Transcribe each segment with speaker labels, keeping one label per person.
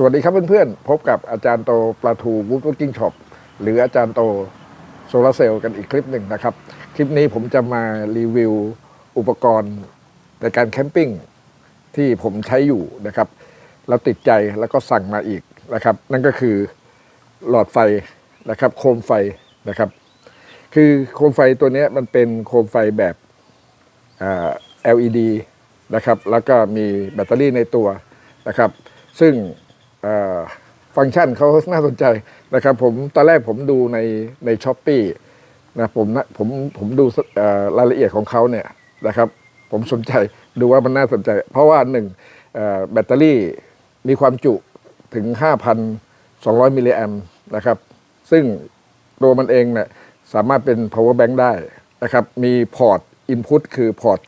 Speaker 1: สวัสดีครับเพื่อนๆ พบกับอาจารย์โตปลาทูวูดว o กิ้งช็อปหรืออาจารย์โตโซลาเซลล์กันอีกคลิปหนึ่งนะครับ คลิปนี้ผมจะมารีวิวอุปกรณ์ในการแคมปิ้งที่ผมใช้อยู่นะครับแล้วติดใจแล้วก็สั่งมาอีกนะครับ นั่นก็คือหลอดไฟนะครับ โคมไฟนะครับ คือโคมไฟตัวนี้มันเป็นโคมไฟแบบ LED นะครับ แล้วก็มีแบตเตอรี่ในตัวนะครับ ซึ่ง ฟังก์ชันเขาน่าสนใจนะครับ ผมตอนแรกผมดูในในช้อปปีนะผมผมผมดูรายละเอียดของเขาเนี่ยนะครับ ผมสนใจดูว่ามันน่าสนใจ เพราะว่าหนึ่งแบตเตอรี่มีความจุถึง 5,200 มิลลิแอมนะครับ ซึ่งตัวมันเองเนี่ยสามารถเป็น power bank ได้นะครับ มีพอร์ต input คือพอร์ต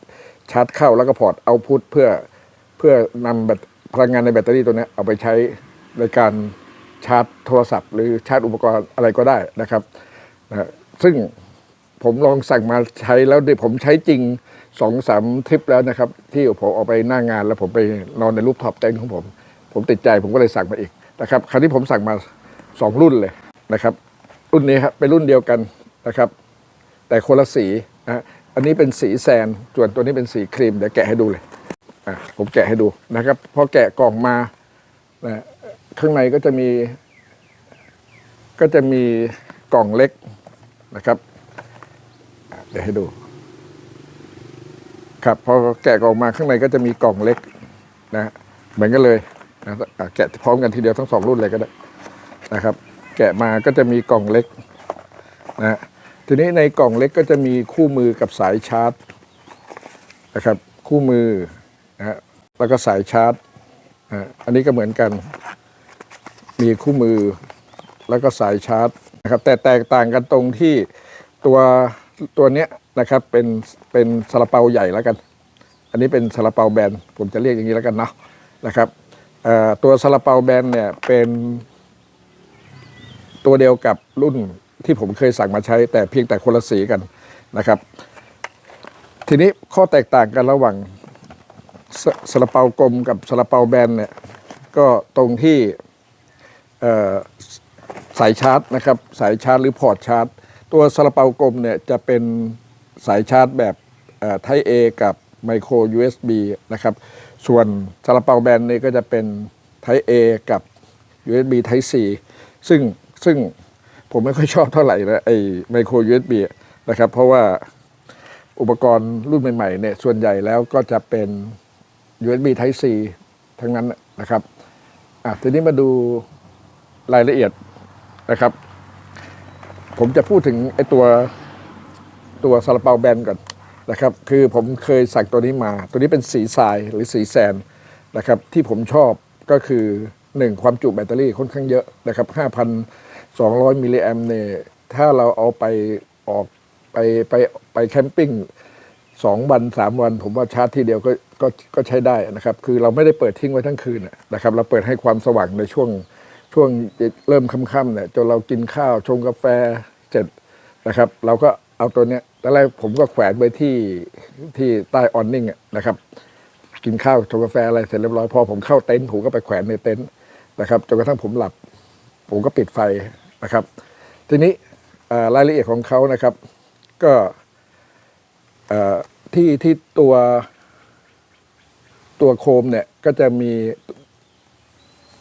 Speaker 1: ชาร์จเข้าแล้วก็พอร์ต output เพื่อเพื่อนำแบต พลังงานในแบตเตอรี่ตัวนี้เอาไปใช้ในการชาร์จโทรศัพท์ หรือชาร์จอุปกรณ์อะไรก็ได้นะครับนะซึ่งผมลองสั่งมาใช้แล้วเดี๋ยวผมใช้จริงสองสามทริปแล้วนะครับ ที่ผมออกไปหน้างาน แล้วผมไปนอนในรูปท็อปเต็นท์ของผม ผมติดใจผมก็เลยสั่งมาอีกนะครับคราวนี้ผมสั่งมาสองรุ่นเลยนะครับ รุ่นนี้ครับเป็นรุ่นเดียวกันนะครับ แต่คนละสีนะอันนี้เป็นสีแซนส่วนตัวนี้เป็นสีครีมเดี๋ยวแกะให้ดูเลย ผมแกะให้ดูนะครับ พอแกะกล่องมานะข้างในก็จะมี ก็จะมีกล่องเล็กนะครับ เดี๋ยวให้ดู ครับพอแกะกล่องมาข้างในก็จะมีกล่องเล็กนะเหมือนกันเลยนะแกะพร้อมกันทีเดียวทั้งสองรุ่นเลยก็ได้นะครับ แกะมาก็จะมีกล่องเล็กนะทีนี้ในกล่องเล็กก็จะมีคู่มือกับสายชาร์จนะครับ คู่มือ นะแล้วก็สายชาร์จนะอันนี้ก็เหมือนกัน มีคู่มือ แล้วก็สายชาร์จนะครับแต่แตกต่างกันตรงที่ตัวตัวเนี้ยนะครับเป็นเป็นซาลาเปาใหญ่แล้วกัน อันนี้เป็นซาลาเปาแบนผมจะเรียกอย่างนี้แล้วกันเนาะนะครับตัวซาลาเปาแบนเนี่ยเป็นตัวเดียวกับรุ่นที่ผมเคยสั่งมาใช้ แต่เพียงแต่คนละสีกันนะครับ ทีนี้ข้อแตกต่างกันระหว่าง สซาลาเปากลมกับซาลาเปาแบนเนี่ยก็ตรงที่สายชาร์จนะครับสายชาร์จหรือพอร์ตชาร์จ ตัวซาลาเปากลมเนี่ยจะเป็นสายชาร์จแบบไทเอกับไมโคร USB นะครับส่วนซาลาเปาแบนนี่ก็จะเป็นไทเอกับ USB Type C ซึ่งซึ่งผมไม่ค่อยชอบเท่าไหร่นะไอ้ไมโคร USB นะครับเพราะว่าอุปกรณ์รุ่นใหม่ๆเนี่ยส่วนใหญ่แล้วก็จะเป็น USB Type C ทั้งนั้นนะครับอะทีนี้มาดูรายละเอียดนะครับ ผมจะพูดถึงไอ้ตัวตัวซาลาเปาแบนก่อนนะครับ คือผมเคยสั่งตัวนี้มา ตัวนี้เป็นสีทรายหรือสีแซนนะครับ ที่ผมชอบก็คือหนึ่งความจุแบตเตอรี่ค่อนข้างเยอะนะครับ 5,200 มิลลิแอมเนี่ยถ้าเราเอาไปออกไปไปไปแคมปิ้ง สองวันสามวัน ผมว่าชาร์จทีเดียวก็ก็ก็ใช้ได้นะครับ คือเราไม่ได้เปิดทิ้งไว้ทั้งคืนนะครับ เราเปิดให้ความสว่างในช่วงช่วงเริ่มค่ำๆเนี่ยจนเรากินข้าวชงกาแฟเสร็จนะครับ เราก็เอาตัวเนี้ยตอนแรกผมก็แขวนไว้ที่ที่ใต้ออนนิ่งนะครับ กินข้าวชงกาแฟอะไรเสร็จเรียบร้อยพอผมเข้าเต็นท์ผมก็ไปแขวนในเต็นท์นะครับจนกระทั่งผมหลับ ผมก็ปิดไฟนะครับ ทีนี้รายละเอียดของเขานะครับ ก็เอ่อ ที่ที่ตัวตัวโคมเนี่ยก็จะมี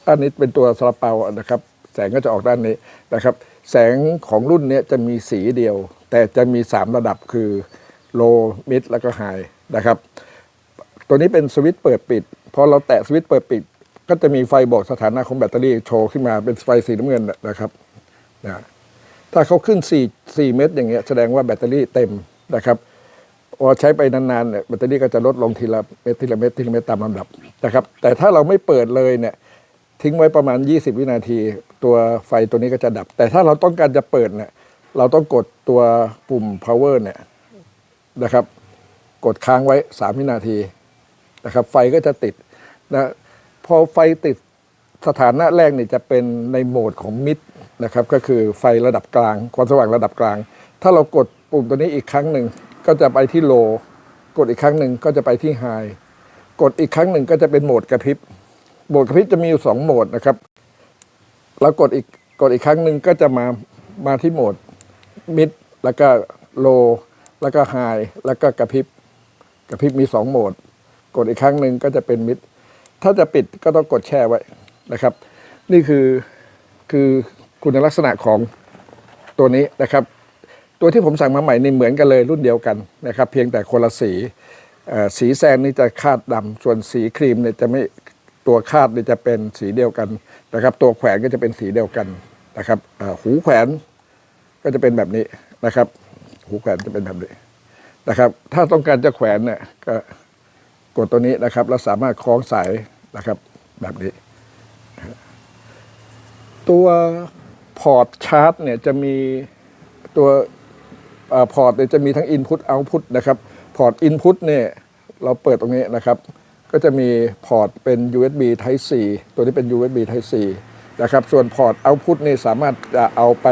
Speaker 1: ด้านนี้เป็นตัวซาลาเปานะครับ แสงก็จะออกด้านนี้นะครับ แสงของรุ่นนี้จะมีสีเดียว แต่จะมี 3 ระดับคือโลมิดแล้วก็ไฮนะครับ ตัวนี้เป็นสวิตช์เปิดปิดพอเราแตะสวิตช์เปิดปิด ก็จะมีไฟบอกสถานะของแบตเตอรี่โชว์ขึ้นมาเป็นไฟสีน้ำเงินนะครับนะถ้าเขาขึ้น 4 4 เมตรอย่างเงี้ยแสดงว่าแบตเตอรี่เต็มนะครับ พอใช้ไปนานๆเนี่ยแบตเตอรี่ก็จะลดลงทีละเม็ดทีละเม็ดทีละเม็ดตามลำดับนะครับ แต่ถ้าเราไม่เปิดเลยเนี่ยทิ้งไว้ประมาณ 20 วินาที ตัวไฟตัวนี้ก็จะดับ แต่ถ้าเราต้องการจะเปิดเนี่ยเราต้องกดตัวปุ่ม power เนี่ยนะครับ กดค้างไว้ 3 วินาทีนะครับ ไฟก็จะติดนะพอไฟติดสถานะแรกเนี่ยจะเป็นในโหมดของมิดนะครับ ก็คือไฟระดับกลาง ความสว่างระดับกลาง ถ้าเรากดปุ่มตัวนี้อีกครั้งหนึ่ง ก็จะไปที่โล กดอีกครั้งหนึ่งก็จะไปที่ไฮกดอีกครั้งหนึ่งก็จะเป็นโหมดกระพริบโหมดกระพริบจะมีอยู่สองโหมดนะครับแล้วกดอีกกดอีกครั้งหนึ่งก็จะมามาที่โหมดมิดแล้วก็โลแล้วก็ไฮแล้วก็กระพริบกระพริบมีสองโหมด กดอีกครั้งหนึ่งก็จะเป็นมิดถ้าจะปิดก็ต้องกดแช่ไว้นะครับ นี่คือคือคุณลักษณะของตัวนี้นะครับ ตัวที่ผมสั่งมาใหม่นี่เหมือนกันเลยรุ่นเดียวกันนะครับ เพียงแต่คนละสีสีแซนนี่จะคาดดำส่วนสีครีมเนี่ยจะไม่ตัวคาดนี่จะเป็นสีเดียวกันนะครับ ตัวแขวนก็จะเป็นสีเดียวกันนะครับหูแขวนก็จะเป็นแบบนี้นะครับ หูแขวนจะเป็นแบบนี้นะครับ ถ้าต้องการจะแขวนเนี่ยก็กดตัวนี้นะครับแล้วสามารถคล้องสายนะครับแบบนี้ ตัวพอร์ตชาร์จเนี่ยจะมีตัว พอร์ตเนี่ยจะมีทั้ง Input Output นะครับพอร์ต Input เนี่ยเราเปิดตรงนี้นะครับ ก็จะมีพอร์ตเป็น USB Type C ตัวนี้เป็น USB Type C นะครับส่วนพอร์ต Output นี่สามารถจะเอาไป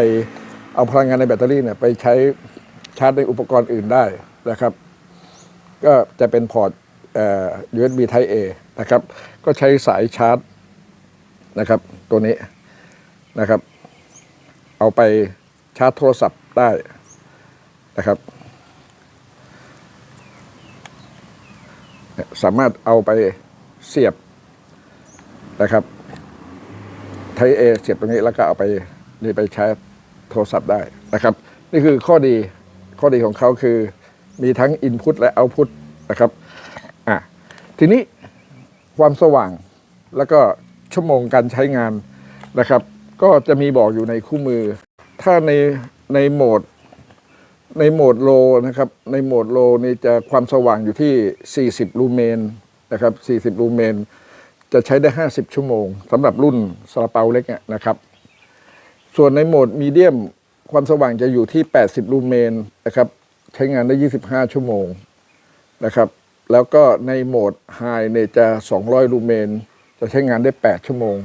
Speaker 1: เอาพลังงานในแบตเตอรี่เนี่ยไปใช้ชาร์จในอุปกรณ์อื่นได้นะครับ ก็จะเป็นพอร์ต USB Type A นะครับ ก็ใช้สายชาร์จนะครับตัวนี้นะครับ เอาไปชาร์จโทรศัพท์ได้ นะครับ สามารถเอาไปเสียบนะครับไทเอเสียบตรงนี้แล้วก็เอาไปนี่ไปใช้โทรศัพท์ได้นะครับ นี่คือข้อดีข้อดีของเขาคือมีทั้ง Input และ Output นะครับอะทีนี้ความสว่างแล้วก็ชั่วโมงการใช้งานนะครับ ก็จะมีบอกอยู่ในคู่มือ ถ้าในในโหมด ในโหมดโลนะครับ ในโหมดโลนี่จะความสว่างอยู่ที่ 40 ลูเมนนะครับ 40 ลูเมน จะใช้ได้ 50 ชั่วโมงสำหรับรุ่นซาลาเปาเล็กเนี่ยนะครับ ส่วนในโหมดมีเดียมความสว่างจะอยู่ที่ 80 ลูเมนนะครับ ใช้งานได้ 25 ชั่วโมงนะครับ แล้วก็ในโหมดไฮเนี่ยจะ 200 ลูเมน จะใช้งานได้ 8 ชั่วโมง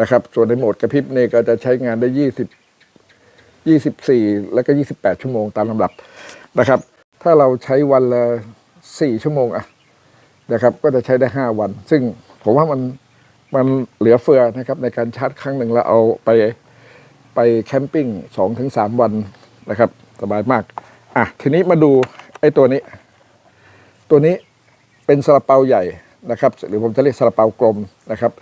Speaker 1: นะครับ ส่วนในโหมดกระพริบเนี่ยก็จะใช้งานได้ 20 24 แล้วก็ 28 ชั่วโมงตามลำดับนะครับ ถ้าเราใช้วันละ 4 ชั่วโมงอะนะครับ ก็จะใช้ได้ 5 วัน ซึ่งผมว่ามันมันเหลือเฟือนะครับในการชาร์จครั้งหนึ่งแล้วเอาไปไปแคมปิ้ง2-3ถึง3วันนะครับ สบายมาก อะ ทีนี้มาดูไอ้ตัวนี้ ตัวนี้เป็นซาลาเปาใหญ่นะครับ หรือผมจะเรียกซาลาเปากลมนะครับ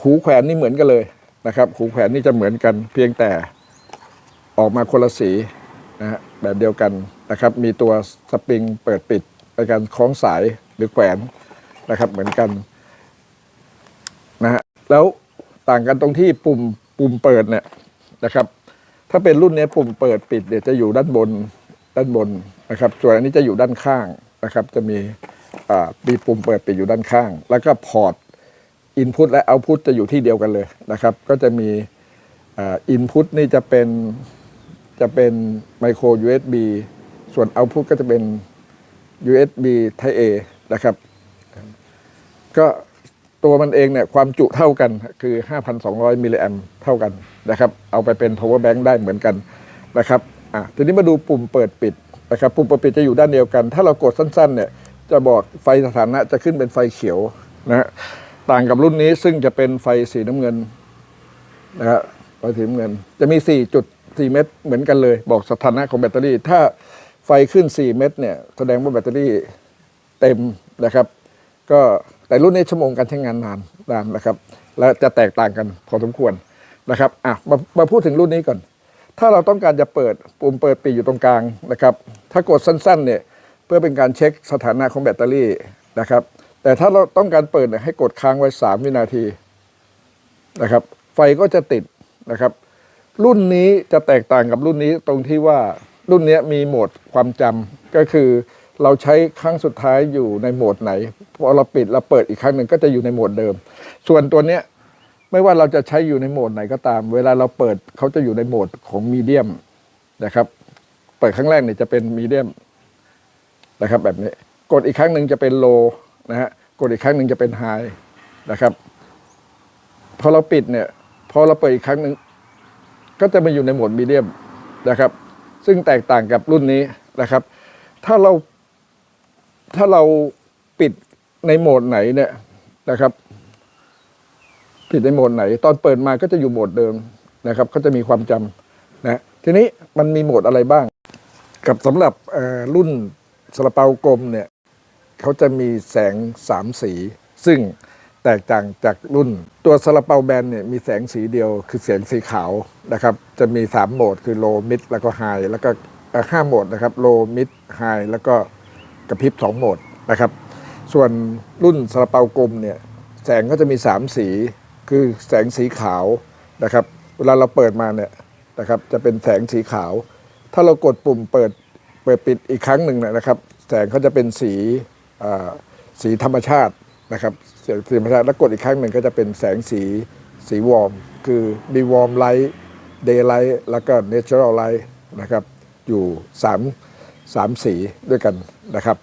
Speaker 1: หูแขวนนี่เหมือนกันเลย นะครับหูแขวนนี่จะเหมือนกันเพียงแต่ออกมาคนละสีนะฮะแบบเดียวกันนะครับ มีตัวสปริงเปิดปิดในการคล้องสายหรือแขวนนะครับเหมือนกันนะฮะแล้วต่างกันตรงที่ปุ่มปุ่มเปิดเนี่ยนะครับ ถ้าเป็นรุ่นนี้ปุ่มเปิดปิดเนี่ยจะอยู่ด้านบนด้านบนนะครับ ส่วนอันนี้จะอยู่ด้านข้างนะครับ จะมีอ่ามีปุ่มเปิดปิดอยู่ด้านข้าง แล้วก็พอร์ต อินพุตและเอาพุตจะอยู่ที่เดียวกันเลยนะครับ ก็จะมีอินพุตนี่จะเป็นจะเป็นไมโคร USB ส่วนเอาพุตก็จะเป็น USB Type A นะครับ ก็ตัวมันเองเนี่ยความจุเท่ากันคือ 5,200 มิลลิแอมเท่ากันนะครับ เอาไปเป็น power bank ได้เหมือนกันนะครับอะทีนี้มาดูปุ่มเปิดปิดนะครับ ปุ่มเปิดปิดจะอยู่ด้านเดียวกัน ถ้าเรากดสั้นๆเนี่ยจะบอกไฟสถานะจะขึ้นเป็นไฟเขียวนะฮะ ต่างกับรุ่นนี้ซึ่งจะเป็นไฟสีน้ำเงินนะฮะไฟสีน้ำเงิน จะมี4จุด4เม็ดเหมือนกันเลย บอกสถานะของแบตเตอรี่ ถ้าไฟขึ้น 4 เม็ดเนี่ยแสดงว่าแบตเตอรี่เต็มนะครับ ก็แต่รุ่นนี้ชั่วโมงการใช้งานนานนานนะครับ และจะแตกต่างกันพอสมควรนะครับอะมามาพูดถึงรุ่นนี้ก่อน ถ้าเราต้องการจะเปิดปุ่มเปิดปิดอยู่ตรงกลางนะครับ ถ้ากดสั้นๆเนี่ยเพื่อเป็นการเช็คสถานะของแบตเตอรี่นะครับ แต่ถ้าเราต้องการเปิดเนี่ยให้กดค้างไว้ 3 วินาทีนะครับ ไฟก็จะติดนะครับ รุ่นนี้จะแตกต่างกับรุ่นนี้ตรงที่ว่ารุ่นนี้มีโหมดความจำก็คือเราใช้ครั้งสุดท้ายอยู่ในโหมดไหนพอเราปิดเราเปิดอีกครั้งหนึ่งก็จะอยู่ในโหมดเดิม ส่วนตัวเนี้ยไม่ว่าเราจะใช้อยู่ในโหมดไหนก็ตาม เวลาเราเปิดเขาจะอยู่ในโหมดของมีเดียมนะครับ เปิดครั้งแรกเนี่ยจะเป็นมีเดียมนะครับแบบนี้ กดอีกครั้งหนึ่งจะเป็นโล นะฮะกดอีกครั้งหนึ่งจะเป็นไฮนะครับพอเราปิดเนี่ยพอเราเปิดอีกครั้งหนึ่งก็จะมาอยู่ในโหมดมีเดียมนะครับ ซึ่งแตกต่างกับรุ่นนี้นะครับ ถ้าเราถ้าเราปิดในโหมดไหนเนี่ยนะครับผิดในโหมดไหน ตอนเปิดมาก็จะอยู่โหมดเดิมนะครับเขาจะมีความจำนะทีนี้มันมีโหมดอะไรบ้าง กับสำหรับรุ่นสลาเปากลมเนี่ย เขาจะมีแสงสามสี ซึ่งแตกต่างจากรุ่น ตัวซาลาเปาแบนเนี่ยมีแสงสีเดียว คือแสงสีขาวนะครับจะมี 3 โหมดคือโลมิดแล้วก็ไฮแล้วก็ห้าโหมดนะครับโลมิดไฮแล้วก็กระพริบ 2 โหมดนะครับ ส่วนรุ่นซาลาเปากลมเนี่ยแสงก็จะมี 3 สี คือแสงสีขาวนะครับเวลาเราเปิดมาเนี่ยนะครับจะเป็นแสงสีขาว ถ้าเรากดปุ่มเปิดเปิดปิดอีกครั้งหนึ่งเนี่ยนะครับ แสงเขาจะเป็นสี สีธรรมชาตินะครับสีธรรมชาติแล้วกดอีกครั้งหนึ่งก็จะเป็นแสงสีสีวอร์ม คือมีวอร์มไลท์เดย์ไลท์แล้วก็เนเชอรัลไลท์นะครับอยู่สามสามสีด้วยกันนะครับ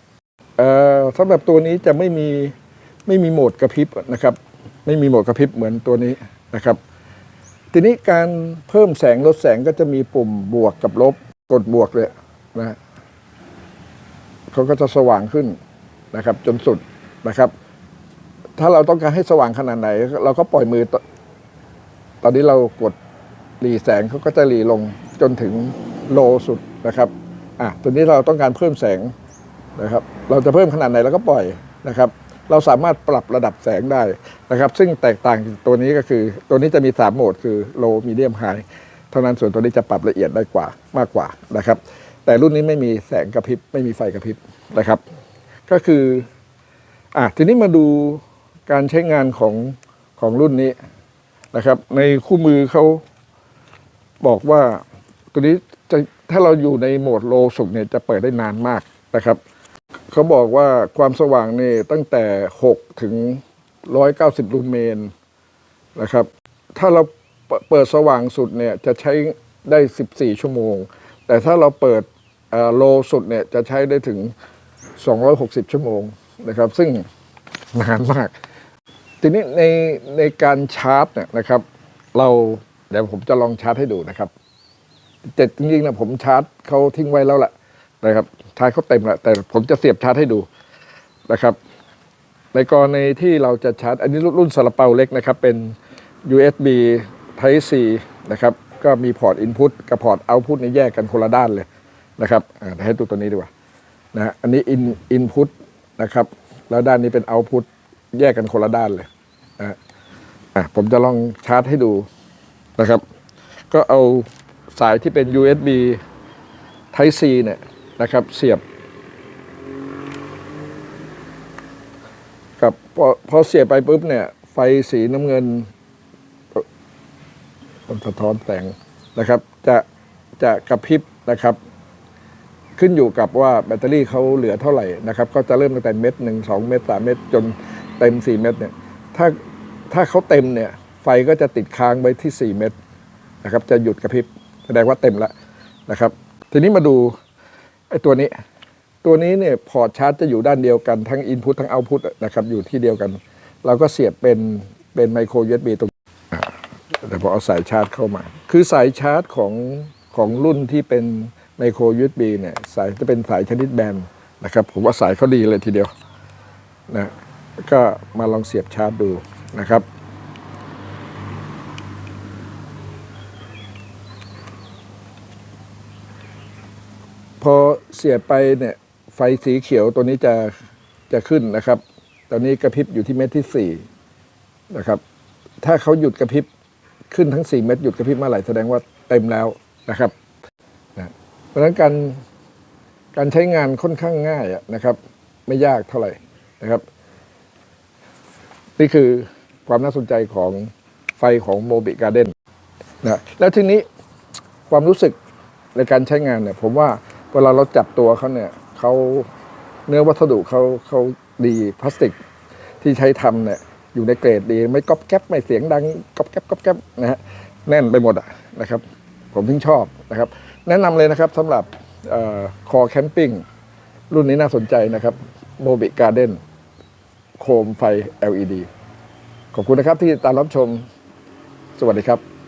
Speaker 1: สำหรับตัวนี้จะไม่มีไม่มีโหมดกระพริบนะครับ ไม่มีโหมดกระพริบเหมือนตัวนี้นะครับ ทีนี้การเพิ่มแสงลดแสงก็จะมีปุ่มบวกกับลบกดบวกเลยนะเขาก็จะสว่างขึ้น นะครับ จนสุดนะครับ ถ้าเราต้องการให้สว่างขนาดไหน เราก็ปล่อยมือ ตอนนี้เรากดหลีแสงเขาก็จะหลีลงจนถึงโลสุดนะครับอะตัวนี้เราต้องการเพิ่มแสงนะครับ เราจะเพิ่มขนาดไหนเราก็ปล่อยนะครับ เราสามารถปรับระดับแสงได้นะครับ ซึ่งแตกต่างตัวนี้ก็คือตัวนี้จะมี 3 โหมดคือ low medium high เท่านั้นส่วนตัวนี้จะปรับละเอียดได้กว่ามากกว่านะครับ แต่รุ่นนี้ไม่มีแสงกระพริบไม่มีไฟกระพริบนะครับ ก็คืออะทีนี้มาดูการใช้งานของของรุ่นนี้นะครับ ในคู่มือเขาบอกว่าตัวนี้จะถ้าเราอยู่ในโหมดโลสุดเนี่ยจะเปิดได้นานมากนะครับเขาบอกว่าความสว่างนี่ตั้งแต่ 6 ถึง 190 ลูเมนนะครับ ถ้าเราเปเปิดสว่างสุดเนี่ยจะใช้ได้ 14 ชั่วโมง แต่ถ้าเราเปิดโลสุดเนี่ยจะใช้ได้ถึง 260 ชั่วโมงนะครับ ซึ่งนานมาก ทีนี้ในในการชาร์จเนี่ยนะครับ เราเดี๋ยวผมจะลองชาร์จให้ดูนะครับแต่จริงๆนะผมชาร์จเขาทิ้งไว้แล้วแหละนะครับชาร์จเขาเต็มแล้วแต่ผมจะเสียบชาร์จให้ดูนะครับ ในกรณีที่เราจะชาร์จ อันนี้รุ่นซาลาเปาเล็กนะครับ เป็น USB Type C นะครับ ก็มีพอร์ต Input กับพอร์ต Output นี่แยกกันคนละด้านเลยนะครับให้ดูตัวนี้ดีกว่า นะอันนี้ in Input นะครับ แล้วด้านนี้เป็น Output แยกกันคนละด้านเลยนะอะผมจะลองชาร์จให้ดูนะครับ ก็เอาสายที่เป็น USB Type C เนี่ยนะครับ เสียบ กับพอพอเสียบไปปุ๊บเนี่ย ไฟสีน้ำเงินมันสะท้อนแสงนะครับ จะจะกระพริบนะครับ ขึ้นอยู่กับว่าแบตเตอรี่เขาเหลือเท่าไหร่นะครับก็จะเริ่มตั้งแต่เม็ดหนึ่งสองเม็ดสามเม็ดจนเต็มสี่เม็ดเนี่ยถ้าถ้าเขาเต็มเนี่ยไฟก็จะติดค้างไว้ที่สี่เม็ดนะครับจะหยุดกระพริบแสดงว่าเต็มแล้วนะครับ ทีนี้มาดูไอ้ตัวนี้ ตัวนี้เนี่ยพอร์ตชาร์จจะอยู่ด้านเดียวกันทั้ง Input ทั้ง Output นะครับอยู่ที่เดียวกัน เราก็เสียบเป็นเป็นไมโคร USB ตรงแต่พอเอาสายชาร์จเข้ามา คือสายชาร์จของของรุ่นที่เป็น ไมโคร USB เนี่ยสายจะเป็นสายชนิดแบนนะครับ ผมว่าสายเขาดีเลยทีเดียวนะก็มาลองเสียบชาร์จดูนะครับพอเสียบไปเนี่ยไฟสีเขียวตัวนี้จะจะขึ้นนะครับ ตอนนี้กระพริบอยู่ที่เม็ดที่สี่นะครับ ถ้าเขาหยุดกระพริบขึ้นทั้งสี่เม็ดหยุดกระพริบเมื่อไหร่แสดงว่าเต็มแล้วนะครับ เพราะฉะนั้นการการใช้งานค่อนข้างง่ายนะครับ ไม่ยากเท่าไหร่นะครับ นี่คือความน่าสนใจของไฟของโมบิการ์เด้นนะแล้วทีนี้ความรู้สึกในการใช้งานเนี่ย ผมว่าเวลาเราจับตัวเขาเนี่ยเขาเนื้อวัสดุเขาเขาดีพลาสติกที่ใช้ทำเนี่ยอยู่ในเกรดดี ไม่ก๊อบแก๊บไม่เสียงดังก๊อบแก๊บก๊อบแก๊บนะฮะแน่นไปหมดอะนะครับ ผมถึงชอบนะครับ แนะนำเลยนะครับสำหรับคอแคมปิ้งรุ่นนี้น่าสนใจนะครับโมบิการ์เด้นโคมไฟ LED ขอบคุณนะครับที่ตามรับชม สวัสดีครับ